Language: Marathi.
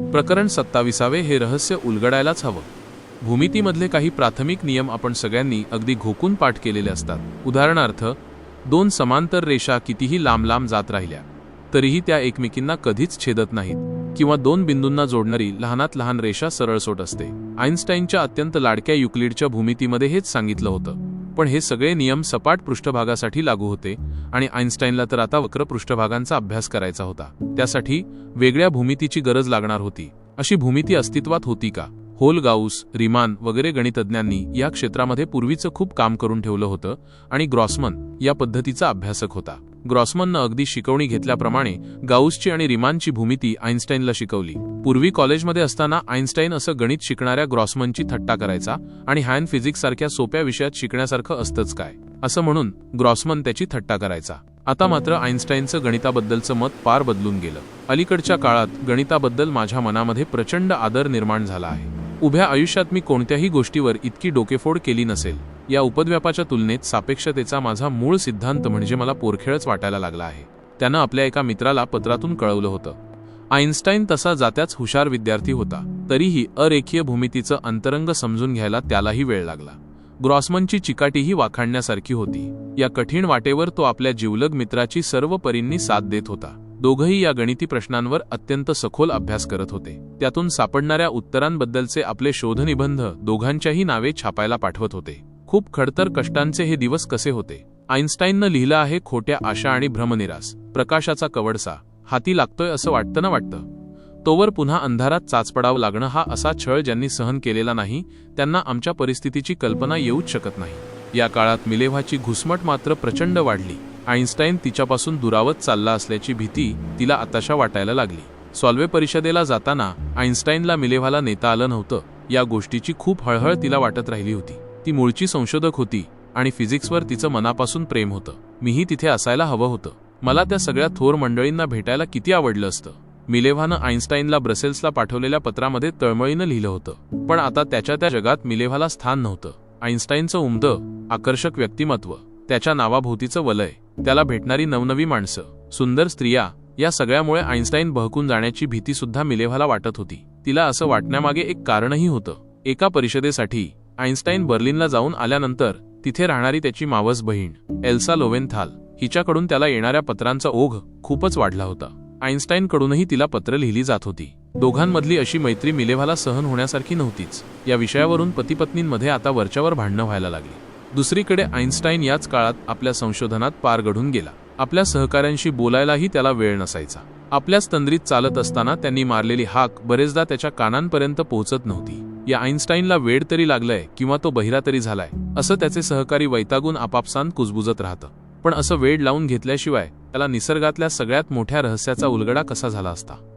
प्रकरण सत्ताविसावे हे रहस्य उलगडायलाच हवं. भूमितीमधले काही प्राथमिक नियम आपण सगळ्यांनी अगदी घोकून पाठ केलेले असतात. उदाहरणार्थ दोन समांतर रेषा कितीही लांब लांब जात राहिल्या तरीही त्या एकमेकींना कधीच छेदत नाहीत किंवा दोन बिंदूंना जोडणारी लहानात लहान रेषा सरळसोट असते. आईन्स्टाईनच्या अत्यंत लाडक्या युक्लिडच्या भूमितीमध्ये हेच सांगितलं होतं. पण हे सगळे नियम सपाट पृष्ठभागासाठी लागू होते आणि आईन्स्टाईनला तर आता वक्र पृष्ठभागांचा अभ्यास करायचा होता. त्यासाठी वेगळ्या भूमितीची गरज लागणार होती. अशी भूमिती अस्तित्वात होती का? होल गाऊस रिमान वगैरे गणितज्ञांनी या क्षेत्रामध्ये पूर्वीचं खूप काम करून ठेवलं होतं आणि ग्रॉसमन या पद्धतीचा अभ्यासक होता. ग्रॉसमननं अगदी शिकवणी घेतल्याप्रमाणे गाऊसची आणि रिमानची भूमिती आईन्स्टाईनला शिकवली. पूर्वी कॉलेजमध्ये असताना आईन्स्टाईन असं गणित शिकणाऱ्या ग्रॉसमनची थट्टा करायचा आणि हॅन फिजिक्स सारख्या सोप्या विषयात शिकण्यासारखं असतंच काय असं म्हणून ग्रॉसमन त्याची थट्टा करायचा. आता मात्र आईन्स्टाईनचं गणिताबद्दलचं मत पार बदलून गेलं. अलीकडच्या काळात गणिताबद्दल माझ्या मनामध्ये प्रचंड आदर निर्माण झाला आहे. उभ्या आयुष्यात मी कोणत्याही गोष्टीवर इतकी डोकेफोड केली नसेल. या उपद्व्यापाच्या तुलनेत सापेक्षतेचा माझा मूळ सिद्धांत म्हणजे मला पोरखेळच वाटायला लागला आहे. त्यानं आपल्या एका मित्राला पत्रातून कळवलं होतं. आईन्स्टाईन तसा जात्याच हुशार विद्यार्थी होता. तरीही अरेखीय भूमितीचं अंतरंग समजून घ्यायला त्यालाही वेळ लागला. ग्रॉसमनची चिकाटीही वाखाणण्यासारखी होती. या कठीण वाटेवर तो आपल्या जिवलग मित्राची सर्व परींनी साथ देत होता. दोघंही या गणिती प्रश्नांवर अत्यंत सखोल अभ्यास करत होते. त्यातून सापडणाऱ्या उत्तरांबद्दलचे आपले शोधनिबंध दोघांच्याही नावे छापायला पाठवत होते. खूप खडतर कष्टांचे हे दिवस कसे होते? आईन्स्टाईननं लिहिलं आहे खोट्या आशा आणि भ्रमनिरास. प्रकाशाचा कवडसा. हाती लागतोय असं वाटतं ना वाटतं? तोवर पुन्हा अंधारात चाचपडावं लागणं हा असा छळ ज्यांनी सहन केलेला नाही त्यांना आमच्या परिस्थितीची कल्पना येऊच शकत नाही. या काळात मिलेव्हाची घुसमट मात्र प्रचंड वाढली. आईन्स्टाईन तिच्यापासून दुरावत चालला असल्याची भीती तिला आताशा वाटायला लागली. सॉल्वे परिषदेला जाताना आईन्स्टाईनला मिलेव्हाला नेता आलं नव्हतं या गोष्टीची खूप हळहळ तिला वाटत राहिली होती. ती मूळची संशोधक होती आणि फिजिक्सवर तिचं मनापासून प्रेम होतं. मीही तिथे असायला हवं होतं. मला त्या सगळ्या थोर मंडळींना भेटायला किती आवडलं असतं. मिलेव्हानं आईन्स्टाईनला ब्रसेल्सला पाठवलेल्या पत्रामध्ये तळमळीनं लिहिलं होतं. पण आता त्याच्या त्या जगात मिलेव्हाला स्थान नव्हतं. आईन्स्टाईनचं उमदं आकर्षक व्यक्तिमत्व त्याच्या नावाभोवतीचं वलय त्याला भेटणारी नवनवी माणसं सुंदर स्त्रिया या सगळ्यामुळे आईन्स्टाईन बहकून जाण्याची भीती सुद्धा मिलेव्हाला वाटत होती. तिला असं वाटण्यामागे एक कारणही होतं. एका परिषदेसाठी आईन्स्टाईन बर्लिनला जाऊन आल्यानंतर तिथे राहणारी त्याची मावस बहीण एल्सा लोवेनथाल हिच्याकडून त्याला येणाऱ्या पत्रांचा ओघ खूपच वाढला होता. आईन्स्टाईनकडूनही तिला पत्र लिहिली जात होती. दोघांमधली अशी मैत्री मिलेव्हाला सहन होण्यासारखी नव्हतीच. या विषयावरून पतीपत्नींमध्ये आता वरच्यावर भांडणं व्हायला लागली. दुसरीकडे आईन्स्टाईन याच काळात आपल्या संशोधनात पार घडून गेला. आपल्या सहकाऱ्यांशी बोलायलाही त्याला वेळ नसायचा. आपल्याच तंद्रीत चालत असताना त्यांनी मारलेली हाक बरेचदा त्याच्या कानांपर्यंत पोहोचत नव्हती. या आईन्स्टाईनला वेळ तरी लागलाय किंवा तो बहिरा तरी झालाय असं त्याचे सहकारी वैतागून आपापसांत कुजबुजत राहतं. पण असं वेळ लावून घेतल्याशिवाय त्याला निसर्गातल्या सगळ्यात मोठ्या रहस्याचा उलगडा कसा झाला असता?